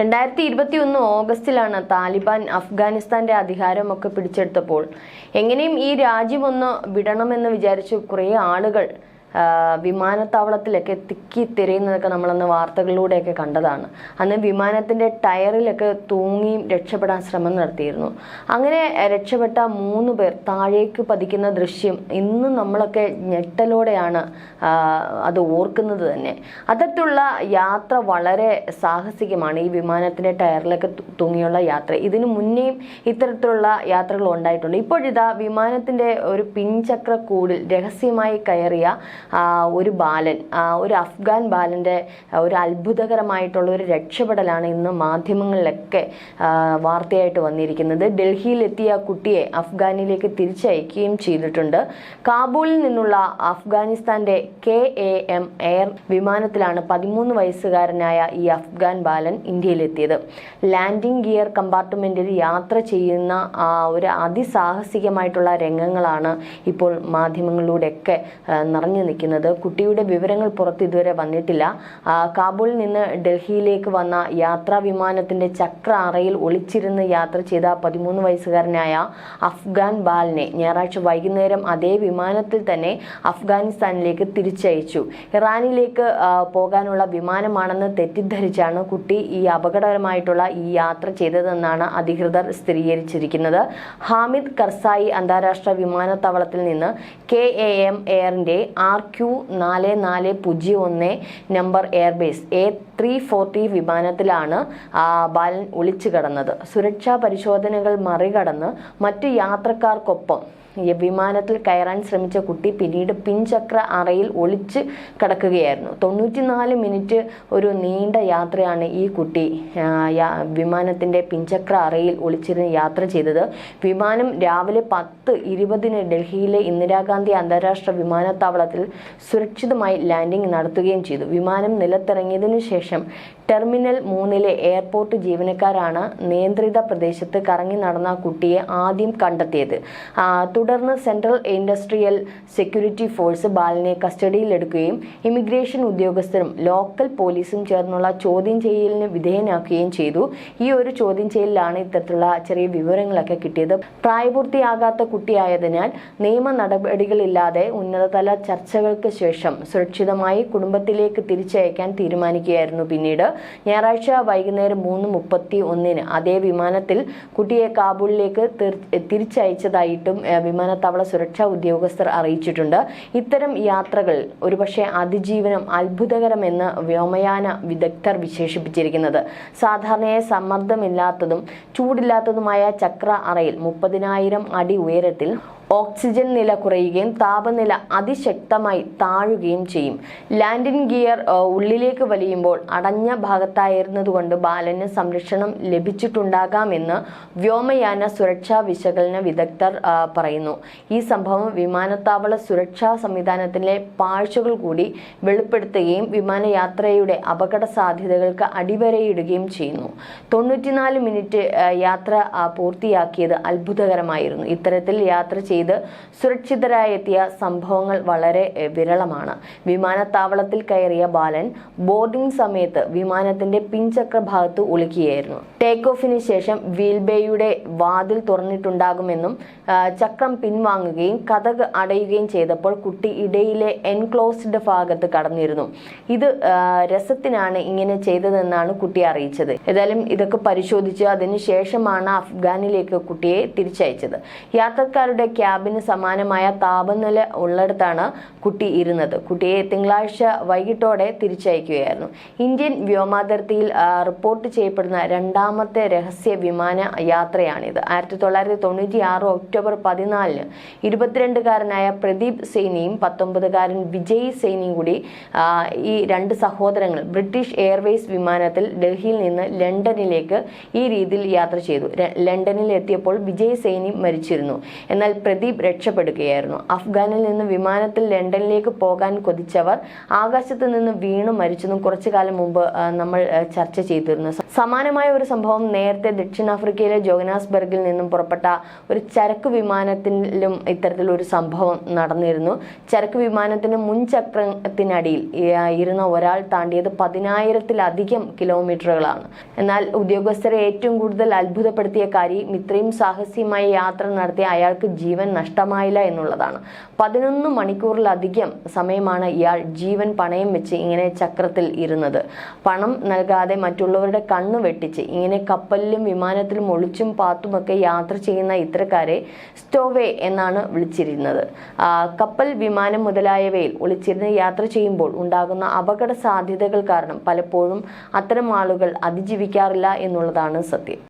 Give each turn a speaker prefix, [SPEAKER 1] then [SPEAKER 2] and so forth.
[SPEAKER 1] രണ്ടായിരത്തി ഇരുപത്തി ഒന്ന് ഓഗസ്റ്റിലാണ് താലിബാൻ അഫ്ഗാനിസ്ഥാന്റെ അധികാരമൊക്കെ പിടിച്ചെടുത്തപ്പോൾ. എങ്ങനെയും ഈ രാജ്യമൊന്ന് വിടണമെന്ന് വിചാരിച്ച് കുറേ ആളുകൾ വിമാനത്താവളത്തിലൊക്കെ തിക്കി തിരയുന്നതൊക്കെ നമ്മളന്ന് വാർത്തകളിലൂടെയൊക്കെ കണ്ടതാണ്. അന്ന് വിമാനത്തിന്റെ ടയറിലൊക്കെ തൂങ്ങി രക്ഷപ്പെടാൻ ശ്രമം നടത്തിയിരുന്നു. അങ്ങനെ രക്ഷപ്പെട്ട മൂന്ന് പേർ താഴേക്ക് പതിക്കുന്ന ദൃശ്യം ഇന്നും നമ്മളൊക്കെ ഞെട്ടലോടെയാണ് അത് ഓർക്കുന്നത് തന്നെ. അത്തരത്തിലുള്ള യാത്ര വളരെ സാഹസികമാണ് ഈ വിമാനത്തിന്റെ ടയറിലൊക്കെ തൂങ്ങിയുള്ള യാത്ര. ഇതിനു മുന്നേയും ഇത്തരത്തിലുള്ള യാത്രകൾ ഉണ്ടായിട്ടുണ്ട്. ഇപ്പോഴിതാ വിമാനത്തിന്റെ ഒരു പിൻചക്ര കൂടിൽ രഹസ്യമായി കയറിയ ഒരു ബാലൻ ഒരു അഫ്ഗാൻ ബാലന്റെ ഒരു അത്ഭുതകരമായിട്ടുള്ള ഒരു രക്ഷപ്പെടലാണ് ഇന്ന് മാധ്യമങ്ങളിലൊക്കെ വാർത്തയായിട്ട് വന്നിരിക്കുന്നത്. ഡൽഹിയിലെത്തിയ കുട്ടിയെ അഫ്ഗാനിലേക്ക് തിരിച്ചയക്കുകയും ചെയ്തിട്ടുണ്ട്. കാബൂളിൽ നിന്നുള്ള അഫ്ഗാനിസ്ഥാന്റെ കെ എ എം എയർ വിമാനത്തിലാണ് പതിമൂന്ന് വയസ്സുകാരനായ ഈ അഫ്ഗാൻ ബാലൻ ഇന്ത്യയിലെത്തിയത്. ലാൻഡിംഗ് ഗിയർ കമ്പാർട്ട്മെന്റിൽ യാത്ര ചെയ്യുന്ന ഒരു അതിസാഹസികമായിട്ടുള്ള രംഗങ്ങളാണ് ഇപ്പോൾ മാധ്യമങ്ങളിലൂടെയൊക്കെ നിറഞ്ഞു നിൽക്കുന്നത്. കുട്ടിയുടെ വിവരങ്ങൾ പുറത്ത് ഇതുവരെ വന്നിട്ടില്ല. കാബൂളിൽ നിന്ന് ഡൽഹിയിലേക്ക് വന്ന യാത്രാ വിമാനത്തിന്റെ ചക്ര അറയിൽ ഒളിച്ചിരുന്ന് യാത്ര ചെയ്ത പതിമൂന്ന് വയസ്സുകാരനായ അഫ്ഗാൻ ബാലിനെ ഞായറാഴ്ച വൈകുന്നേരം അതേ വിമാനത്തിൽ തന്നെ അഫ്ഗാനിസ്ഥാനിലേക്ക് തിരിച്ചയച്ചു. ഇറാനിലേക്ക് പോകാനുള്ള വിമാനമാണെന്ന് തെറ്റിദ്ധരിച്ചാണ് കുട്ടി ഈ അപകടകരമായിട്ടുള്ള ഈ യാത്ര ചെയ്തതെന്നാണ് അധികൃതർ സ്ഥിരീകരിച്ചിരിക്കുന്നത്. ഹാമിദ് കർസായി അന്താരാഷ്ട്ര വിമാനത്താവളത്തിൽ നിന്ന് കെ എ എം എയറിന്റെ ആർ ക്യു നാല് നാല് പൂജ്യം ഒന്ന് number airbase. A three forty വിമാനത്തിലാണ് ബാലൻ ഒളിച്ചു കടന്നത്. സുരക്ഷാ പരിശോധനകൾ മറികടന്ന് മറ്റു യാത്രക്കാർക്കൊപ്പം വിമാനത്തിൽ കയറാൻ ശ്രമിച്ച കുട്ടി പിന്നീട് പിൻചക്ര അറയിൽ ഒളിച്ച് കിടക്കുകയായിരുന്നു. തൊണ്ണൂറ്റിനാല് മിനിറ്റ് ഒരു നീണ്ട യാത്രയാണ് ഈ കുട്ടി വിമാനത്തിന്റെ പിൻചക്ര അറയിൽ ഒളിച്ചിരുന്ന് യാത്ര ചെയ്തത്. വിമാനം രാവിലെ പത്ത് ഇരുപതിന് ഡൽഹിയിലെ ഇന്ദിരാഗാന്ധി അന്താരാഷ്ട്ര വിമാനത്താവളത്തിൽ സുരക്ഷിതമായി ലാൻഡിംഗ് നടത്തുകയും ചെയ്തു. വിമാനം നിലത്തിറങ്ങിയതിനു ശേഷം ടെർമിനൽ മൂന്നിലെ എയർപോർട്ട് ജീവനക്കാരാണ് നിയന്ത്രിത പ്രദേശത്ത് കറങ്ങി നടന്ന കുട്ടിയെ ആദ്യം കണ്ടെത്തിയത്. തുടർന്ന് സെൻട്രൽ ഇൻഡസ്ട്രിയൽ സെക്യൂരിറ്റി ഫോഴ്സ് ബാലിനെ കസ്റ്റഡിയിലെടുക്കുകയും ഇമിഗ്രേഷൻ ഉദ്യോഗസ്ഥരും ലോക്കൽ പോലീസും ചേർന്നുള്ള ചോദ്യം ചെയ്യലിന് വിധേയനാക്കുകയും ചെയ്തു. ഈ ഒരു ചോദ്യം ചെയ്യലിലാണ് ഇത്തരത്തിലുള്ള ചെറിയ വിവരങ്ങളൊക്കെ കിട്ടിയത്. പ്രായപൂർത്തിയാകാത്ത കുട്ടിയായതിനാൽ നിയമ നടപടികളില്ലാതെ ഉന്നതതല ചർച്ചകൾക്ക് ശേഷം സുരക്ഷിതമായി കുടുംബത്തിലേക്ക് തിരിച്ചയക്കാൻ തീരുമാനിക്കുകയായിരുന്നു പിന്നീട്. ഞായറാഴ്ച വൈകുന്നേരം മൂന്ന് മുപ്പത്തി ഒന്നിന് അതേ വിമാനത്തിൽ കുട്ടിയെ കാബൂളിലേക്ക് തിരിച്ചയച്ചതായിട്ടും വിമാനത്താവള സുരക്ഷാ ഉദ്യോഗസ്ഥർ അറിയിച്ചിട്ടുണ്ട്. ഇത്തരം യാത്രകൾ ഒരുപക്ഷെ അതിജീവനം അത്ഭുതകരമെന്ന് വ്യോമയാന വിദഗ്ധർ വിശേഷിപ്പിച്ചിരിക്കുന്നത്. സാധാരണയായി സമ്മർദ്ദമില്ലാത്തതും ചൂടില്ലാത്തതുമായ ചക്ര അറയിൽ മുപ്പതിനായിരം അടി ഉയരത്തിൽ ഓക്സിജൻ നില കുറയുകയും താപനില അതിശക്തമായി താഴുകയും ചെയ്യും. ലാൻഡിംഗ് ഗിയർ ഉള്ളിലേക്ക് വലിയുമ്പോൾ അടഞ്ഞ ഭാഗത്തായിരുന്നതുകൊണ്ട് ബാലന് സംരക്ഷണം ലഭിച്ചിട്ടുണ്ടാകാമെന്ന് വ്യോമയാന സുരക്ഷാ വിശകലന വിദഗ്ധർ പറയുന്നു. ഈ സംഭവം വിമാനത്താവള സുരക്ഷാ സംവിധാനത്തിലെ പാഴ്ചകൾ കൂടി വെളിപ്പെടുത്തുകയും വിമാനയാത്രയുടെ അപകട സാധ്യതകൾക്ക് അടിവരയിടുകയും ചെയ്യുന്നു. തൊണ്ണൂറ്റിനാല് മിനിറ്റ് യാത്ര പൂർത്തിയാക്കിയത് അത്ഭുതകരമായിരുന്നു. ഇത്തരത്തിൽ യാത്ര ചെയ്ത് സുരക്ഷിതരായി എത്തിയ സംഭവങ്ങൾ വളരെ വിരളമാണ്. വിമാനത്താവളത്തിൽ കയറിയ ബാലൻ ബോർഡിംഗ് സമയത്ത് വിമാനത്തിന്റെ പിൻചക്ര ഭാഗത്ത് ഒളിക്കുകയായിരുന്നു ടേക്ക് ഓഫിന് ശേഷം വീൽബേയുടെ വാതിൽ തുറന്നിട്ടുണ്ടാകുമെന്നും ചക്രം പിൻവാങ്ങുകയും കഥക് അടയുകയും ചെയ്തപ്പോൾ കുട്ടി ഇടയിലെ എൻക്ലോസ്ഡ് ഭാഗത്ത് കടന്നിരുന്നു. ഇത് രസത്തിനാണ് ഇങ്ങനെ ചെയ്തതെന്നാണ് കുട്ടി അറിയിച്ചത്. ഏതായാലും ഇതൊക്കെ പരിശോധിച്ച് അതിനുശേഷമാണ് അഫ്ഗാനിലേക്ക് കുട്ടിയെ തിരിച്ചയച്ചത്. യാത്രക്കാരുടെ ക്യാബിന് സമാനമായ താപനില ഉള്ളിടത്താണ് കുട്ടി ഇരുന്നത്. കുട്ടിയെ തിങ്കളാഴ്ച വൈകിട്ടോടെ തിരിച്ചയക്കുകയായിരുന്നു. ഇന്ത്യൻ വ്യോമാതിർത്തിയിൽ റിപ്പോർട്ട് ചെയ്യപ്പെടുന്ന രണ്ടാമത്തെ രഹസ്യ വിമാന യാത്രയാണിത്. ആയിരത്തി തൊള്ളായിരത്തി തൊണ്ണൂറ്റി ആറ് ഒക്ടോബർ പതിനാലിന് ഇരുപത്തിരണ്ടുകാരനായ പ്രദീപ് സൈനിയും പത്തൊമ്പതുകാരൻ വിജയ് സൈനിയും കൂടി ഈ രണ്ട് സഹോദരങ്ങൾ ബ്രിട്ടീഷ് എയർവേസ് വിമാനത്തിൽ ഡൽഹിയിൽ നിന്ന് ലണ്ടനിലേക്ക് ഈ രീതിയിൽ യാത്ര ചെയ്തു. ലണ്ടനിൽ എത്തിയപ്പോൾ വിജയ് സൈനി മരിച്ചിരുന്നു. എന്നാൽ പ്രദീപ് രക്ഷപ്പെടുകയായിരുന്നു. അഫ്ഗാനിൽ നിന്ന് വിമാനത്തിൽ ലണ്ടനിലേക്ക് പോകാൻ കൊതിച്ചവർ ആകാശത്ത് നിന്ന് വീണു മരിച്ചതും കുറച്ചു കാലം മുമ്പ് നമ്മൾ ചർച്ച ചെയ്തിരുന്നു. സമാനമായ ഒരു സംഭവം നേരത്തെ ദക്ഷിണാഫ്രിക്കയിലെ ജോഗനാസ്ബർഗിൽ നിന്നും പുറപ്പെട്ട ഒരു ചരക്ക് വിമാനത്തിലും ഇത്തരത്തിലൊരു സംഭവം നടന്നിരുന്നു. ചരക്ക് വിമാനത്തിന്റെ മുൻചക്രത്തിനടിയിൽ ഇരുന്ന ഒരാൾ താണ്ടിയത് പതിനായിരത്തിലധികം കിലോമീറ്ററുകളാണ്. എന്നാൽ ഉദ്യോഗസ്ഥരെ ഏറ്റവും കൂടുതൽ അത്ഭുതപ്പെടുത്തിയ കാര്യം ഇത്രയും സാഹസ്യമായ യാത്ര നടത്തിയ അയാൾക്ക് ജീവൻ നഷ്ടമായില്ല എന്നുള്ളതാണ്. പതിനൊന്ന് മണിക്കൂറിലധികം സമയമാണ് ഇയാൾ ജീവൻ പണയം വെച്ച് ഇങ്ങനെ ചക്രത്തിൽ ഇരുന്നത്. പണം നൽകാതെ മറ്റുള്ളവരുടെ കണ്ണ് വെട്ടിച്ച് ഇങ്ങനെ കപ്പലിലും വിമാനത്തിലും ഒളിച്ചും പാത്തുമൊക്കെ യാത്ര ചെയ്യുന്ന ഇത്തരക്കാരെ സ്റ്റോവേ എന്നാണ് വിളിച്ചിരുന്നത്. കപ്പൽ വിമാനം മുതലായവയിൽ ഒളിച്ചിരുന്ന് യാത്ര ചെയ്യുമ്പോൾ ഉണ്ടാകുന്ന അപകട സാധ്യതകൾ കാരണം പലപ്പോഴും അത്തരം ആളുകൾ അതിജീവിക്കാറില്ല എന്നുള്ളതാണ് സത്യം.